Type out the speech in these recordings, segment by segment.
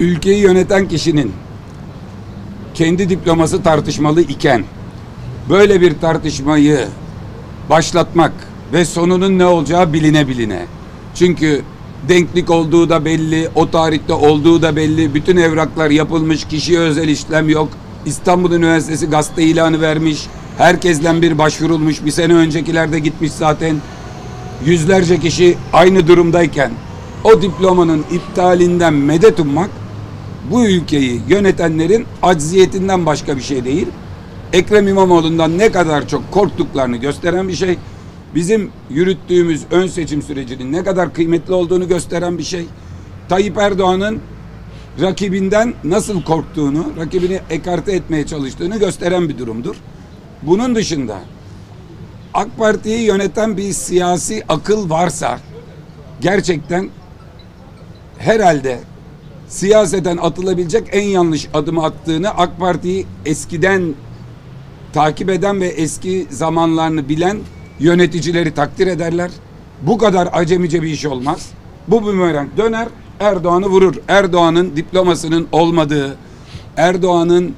ülkeyi yöneten kişinin kendi diploması tartışmalı iken böyle bir tartışmayı başlatmak ve sonunun ne olacağı biline biline. Çünkü denklik olduğu da belli, o tarihte olduğu da belli. Bütün evraklar yapılmış, kişiye özel işlem yok. İstanbul Üniversitesi gazete ilanı vermiş. Herkesten bir başvurulmuş. Bir sene öncekilerde gitmiş zaten. Yüzlerce kişi aynı durumdayken o diplomanın iptalinden medet ummak bu ülkeyi yönetenlerin acziyetinden başka bir şey değil. Ekrem İmamoğlu'ndan ne kadar çok korktuklarını gösteren bir şey. Bizim yürüttüğümüz ön seçim sürecinin ne kadar kıymetli olduğunu gösteren bir şey. Tayyip Erdoğan'ın rakibinden nasıl korktuğunu, rakibini ekarte etmeye çalıştığını gösteren bir durumdur. Bunun dışında AK Parti'yi yöneten bir siyasi akıl varsa gerçekten herhalde siyaseten atılabilecek en yanlış adımı attığını AK Parti'yi eskiden takip eden ve eski zamanlarını bilen yöneticileri takdir ederler. Bu kadar acemice bir iş olmaz. Bu bumerang döner Erdoğan'ı vurur. Erdoğan'ın diplomasının olmadığı, Erdoğan'ın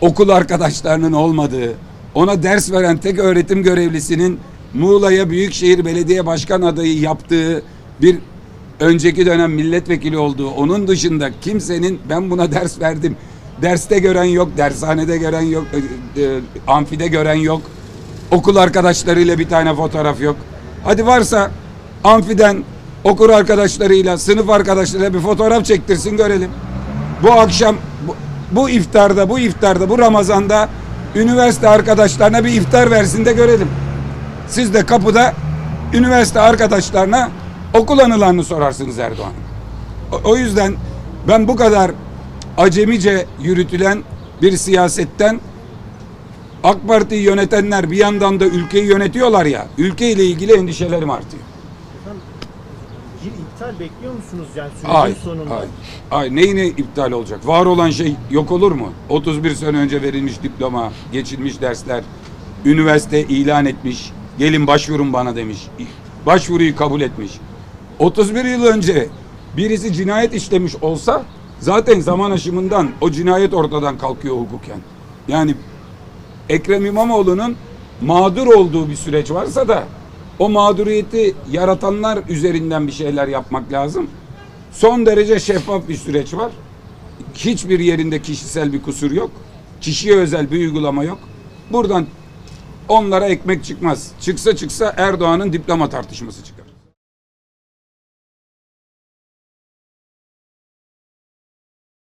okul arkadaşlarının olmadığı, ona ders veren tek öğretim görevlisinin Muğla'ya Büyükşehir Belediye Başkan adayı yaptığı bir önceki dönem milletvekili olduğu onun dışında kimsenin ben buna ders verdim. Derste gören yok, dershanede gören yok, e, e, amfide gören yok. Okul arkadaşlarıyla bir tane fotoğraf yok. Hadi varsa amfiden okul arkadaşlarıyla, sınıf arkadaşlarıyla bir fotoğraf çektirsin görelim. Bu akşam bu, bu iftarda, bu iftarda, bu Ramazan'da üniversite arkadaşlarına bir iftar versin de görelim. Siz de kapıda üniversite arkadaşlarına okul anılarını sorarsınız Erdoğan. O, o yüzden ben bu kadar acemice yürütülen bir siyasetten AK Parti'yi yönetenler bir yandan da ülkeyi yönetiyorlar ya, ülkeyle ilgili endişelerim artıyor. Efendim, bir iptal bekliyor musunuz yani sürecin Ay, sonunda? ay, ay neyine iptal olacak? Var olan şey yok olur mu? 31 sene önce verilmiş diploma, geçilmiş dersler, üniversite ilan etmiş, gelin başvurun bana demiş. Başvuruyu kabul etmiş. 31 yıl önce birisi cinayet işlemiş olsa zaten zaman aşımından o cinayet ortadan kalkıyor hukuken. Yani Ekrem İmamoğlu'nun mağdur olduğu bir süreç varsa da o mağduriyeti yaratanlar üzerinden bir şeyler yapmak lazım. Son derece şeffaf bir süreç var. Hiçbir yerinde kişisel bir kusur yok. Kişiye özel bir uygulama yok. Buradan onlara ekmek çıkmaz. Çıksa çıksa Erdoğan'ın diploma tartışması çıkar.